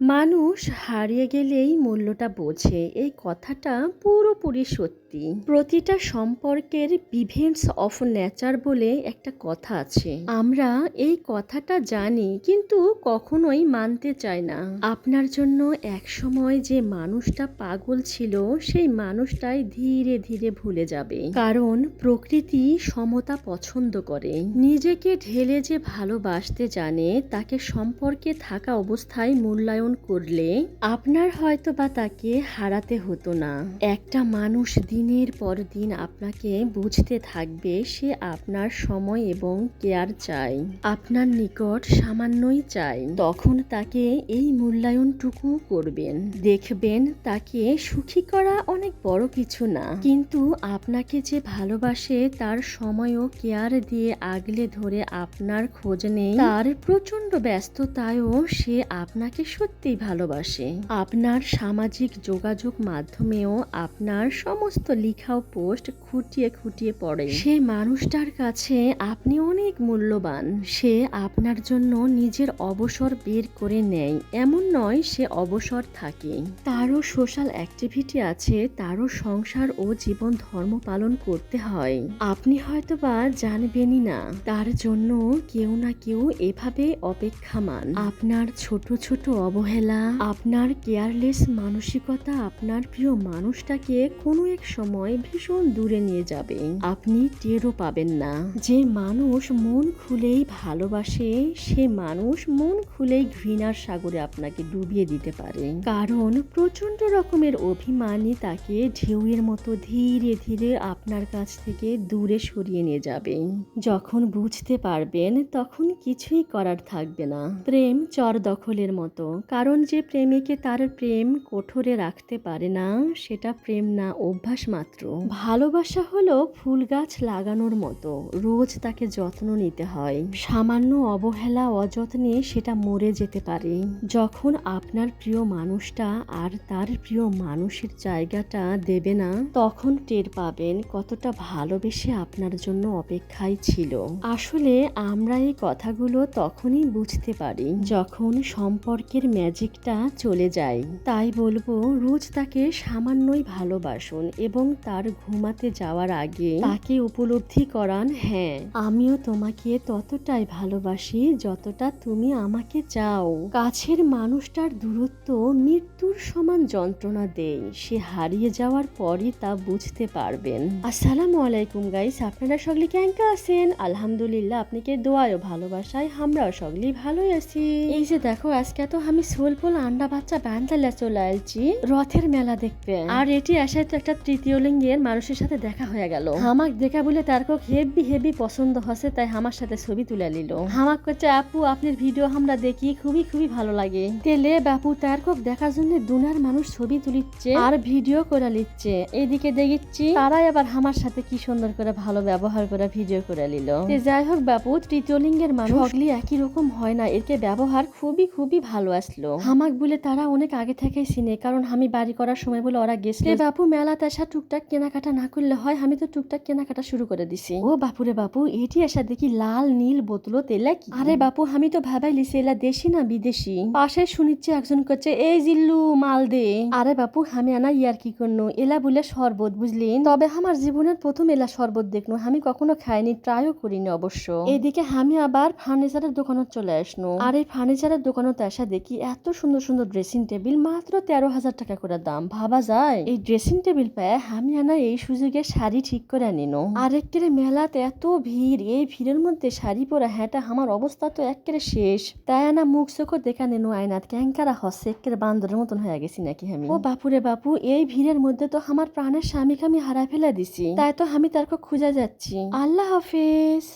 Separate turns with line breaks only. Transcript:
মানুষ হারিয়ে গেলেই মূল্যটা বোঝে। এই কথাটা পুরোপুরি সত্যি। প্রতিটা সম্পর্কের বিভিন্স অফ নেচার বলে একটা কথা আছে। আমরা এই কথাটা জানি, কিন্তু কখনোই মানতে চাই না। আপনার জন্য এক সময় যে মানুষটা পাগল ছিল, সেই মানুষটাই ধীরে ধীরে ভুলে যাবে। কারণ প্রকৃতি সমতা পছন্দ করে। নিজেকে ঢেলে যে ভালোবাসতে জানে, তাকে সম্পর্কে থাকা অবস্থায় মূল্যায়ন করলে আপনার হয়তো বা তাকে হারাতে হতো না। একটা মানুষ দিনের পর দিন আপনাকে বুঝতে থাকবে, সে আপনার সময় এবং কেয়ার চাই আপনার নিকট সামান্যই চাই তখন তাকে এই মূল্যায়নটুকু করবেন। দেখবেন তাকে সুখী করা অনেক বড় কিছু না। কিন্তু আপনাকে যে ভালোবাসে, তার সময় ও কেয়ার দিয়ে আগলে ধরে আপনার খোঁজ নেই, তার প্রচণ্ড ব্যস্ততায়ও সে আপনাকে সত্যিই ভালোবাসে। আপনার সামাজিক যোগাযোগ মাধ্যমেও আপনার সমস্ত লেখা ও পোস্ট খুঁটিয়ে খুঁটিয়ে পড়ে। সে মানুষটার কাছে আপনি অনেক মূল্যবান। সে আপনার জন্য নিজের অবসর বের করে নেয়। এমন নয়, সে অবসর থাকে। তারও সোশ্যাল অ্যাক্টিভিটি আছে, তারও সংসার ও জীবন ধর্ম পালন করতে হয়। আপনি হয়তো বা জানবেনই না, তার জন্য কেউ না কেউ এভাবে অপেক্ষামান। আপনার ছোট ছোট অবহেলা আপনার কেয়ারলেস মানসিকতা আপনার প্রিয় মানুষটাকে কোনো এক সময় ভীষণ দূরে নিয়ে যাবে। আপনি টেরও পাবেন না। যে মানুষ মন খুলেই ভালোবাসে, সে মানুষ মন খুলেই ঘৃণার সাগরে আপনাকে ডুবিয়ে দিতে পারে। কারণ প্রচণ্ড রকমের অভিমানই তাকে ঢেউয়ের মতো ধীরে ধীরে আপনার কাছ থেকে দূরে সরিয়ে নিয়ে যাবে। যখন বুঝতে পারবেন, তখন কিছুই করার থাকবে না। প্রেম চর দখলের মতো। কারণ যে প্রেমিকে তার প্রেম কোঠরে রাখতে পারে না, সেটা প্রেম না, অভ্যাস মাত্র। ভালোবাসা হলো ফুল গাছ লাগানোর মতো, রোজ তাকে যত্ন নিতে হয়। সামান্য অবহেলা, অযত্নে সেটা মরে যেতে পারে। যখন আপনার প্রিয় মানুষটা আর তার প্রিয় মানুষের জায়গাটা দেবে না, তখন টের পাবেন কতটা ভালোবেসে আপনার জন্য অপেক্ষায় ছিল। আসলে আমরা এই কথাগুলো তখনই বুঝতে পারি, যখন সম্পর্কের ম্যাজিকটা চলে যায়। তাই বলব, রোজ তাকে সামান্যই ভালোবাসুন এবং তার ঘুমাতে যাওয়ার আগে তাকে উপলব্ধি করান হ্যাঁ আমিও তোমাকে ততটাই ভালোবাসি যতটা তুমি আমাকে চাও। কাছের মানুষটার দূরত্ব মৃত্যুর সমান যন্ত্রণা দেয়। সে হারিয়ে যাওয়ার পরই তা বুঝতে পারবেন। আসসালামু আলাইকুম গাইস আপনারা সকলে কেঙ্কা আছেন? আলহামদুলিল্লাহ, আপনাকে দোয়ায় ভালোবাসায় আমরাও সকলেই ভালোই আছি। এই যে দেখো, আজকে তো আমি সোলপোল আন্ডা বাচ্চা বান্ধালে চলে আসছি রথের মেলা দেখবে আর এটি আসায় তো একটা তৃতীয় লিঙ্গের মানুষের সাথে দেখা হয়ে গেল। হামাক দেখা বলে তার কক হেভি হেভি পছন্দ হসে, তাই আমার সাথে ছবি তুলে নিল। হামাক করছে আপু, আপনার ভিডিও আমরা দেখি, খুবই খুবই ভালো লাগে। তেলে বাপু তার কক দেখার জন্য দুনার মানুষ ছবি তুলিচ্ছে আর ভিডিও করে নিচ্ছে। এইদিকে দেখিচ্ছি, তারাই আবার আমার সাথে কি সুন্দর করে ভালো ব্যবহার করে ভিডিও করে নিল। যাই হোক বাপু, তৃতীয় লিঙ্গের মানুষ একই রকম হয় না এরকে ব্যবহার খুবই খুবই ভালো আসলো। হামাক বলে তারা অনেক আগে থেকেই চিনে কারণ আমি বাড়ি করার সময় বলে ওরা গেছে বাপু মেলা তেসা টুকটাক কেনাকাটা না করলে হয় আমি তো টুকটাক কেনাকাটা শুরু করে দিছি। ও বাপুরে বাপু এটি আসা দেখি লাল নীল বোতল তেলা কি? আরে বাপু আমি তো ভাবাই লিছি এলা দেশি না বিদেশি। পাশে শুনিচ্ছে একজন করছে এই জিল্লু মাল দে। আরে বাপু আমি আনা ইয়ার কি করনো? এলা বলে শরবত বুঝলেন তবে আমার জীবনের প্রথম এলা শরবত দেখনো আমি কখনো খাইনি ট্রাইও করিনি অবশ্য। এদিকে আমি আবার ফার্নিচারের দোকানত চলে আসনো। আর এই ফার্নিচারের দোকানত আসা দেখি এত সুন্দর সুন্দর ড্রেসিং টেবিল মাত্র তেরো হাজার টাকা করে দাম। ভাবা যায়, এই ড্রেসিং টেবিল পায় আমি আনা এই সুযোগে শাড়ি ঠিক করে নিনো। আরেকটির মেলাতে এত ভিড়, এই ভিড়ের মধ্যে শাড়ি পরা হ্যাঁটা আমার অবস্থা তো একেবারে শেষ। তাই আনা মুখ চোখর দেখা নিনো আয়নাত। ক্যাঙ্কারা হসে, একেবারে বান্দরের মতন হয়ে গেছি নাকি আমি। ও বাপুরে বাপু, এই ভিড়ের মধ্যে তো আমার প্রাণের স্বামীকে আমি হারা ফেলে দিছি। তাই তো আমি তারকে খুঁজে যাচ্ছি। আল্লাহ হাফেজ।